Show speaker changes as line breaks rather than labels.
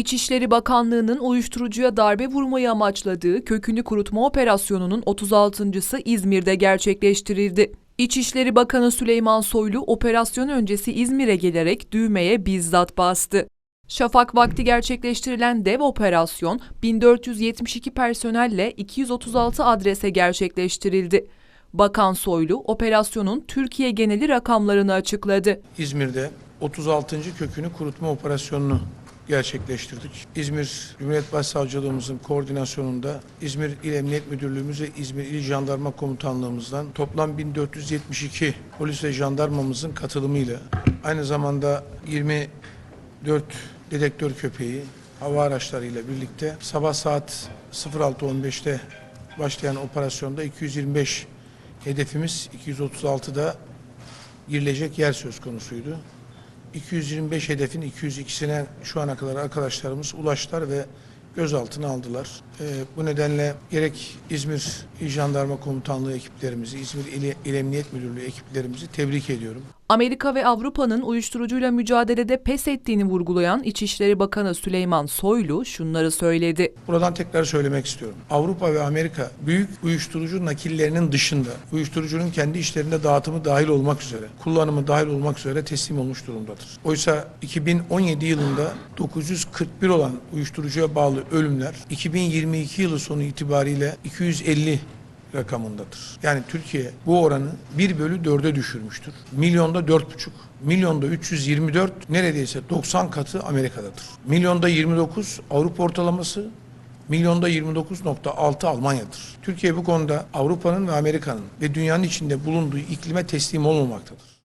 İçişleri Bakanlığı'nın uyuşturucuya darbe vurmayı amaçladığı kökünü kurutma operasyonunun 36.sı İzmir'de gerçekleştirildi. İçişleri Bakanı Süleyman Soylu operasyon öncesi İzmir'e gelerek düğmeye bizzat bastı. Şafak vakti gerçekleştirilen dev operasyon 1472 personelle 236 adrese gerçekleştirildi. Bakan Soylu operasyonun Türkiye geneli rakamlarını açıkladı.
İzmir'de 36. kökünü kurutma operasyonunu gerçekleştirdik. İzmir Cumhuriyet Başsavcılığımızın koordinasyonunda İzmir İl Emniyet Müdürlüğümüz ve İzmir İl Jandarma Komutanlığımızdan toplam 1472 polis ve jandarmamızın katılımıyla aynı zamanda 24 dedektör köpeği hava araçlarıyla birlikte sabah saat 06.15'te başlayan operasyonda 225 hedefimiz 236'da girilecek yer söz konusuydu. 225 hedefin 202'sine şu ana kadar arkadaşlarımız ulaştılar ve gözaltına aldılar. Ee, bu nedenle gerek İzmir İl Jandarma Komutanlığı ekiplerimizi, İzmir İl, İl Emniyet Müdürlüğü ekiplerimizi tebrik ediyorum.
Amerika ve Avrupa'nın uyuşturucuyla mücadelede pes ettiğini vurgulayan İçişleri Bakanı Süleyman Soylu şunları söyledi.
Buradan tekrar söylemek istiyorum. Avrupa ve Amerika büyük uyuşturucu nakillerinin dışında, uyuşturucunun kendi işlerinde dağıtımı dahil olmak üzere, kullanımı dahil olmak üzere teslim olmuş durumdadır. Oysa 2017 yılında 941 olan uyuşturucuya bağlı ölümler 2022 yılı sonu itibariyle 250 rakamındadır. Yani Türkiye bu oranı 1 bölü 4'e düşürmüştür. Milyonda 4,5. Milyonda 324 neredeyse 90 katı Amerika'dadır. Milyonda 29 Avrupa ortalaması, milyonda 29.6 Almanya'dır. Türkiye bu konuda Avrupa'nın ve Amerika'nın ve dünyanın içinde bulunduğu iklime teslim olmamaktadır.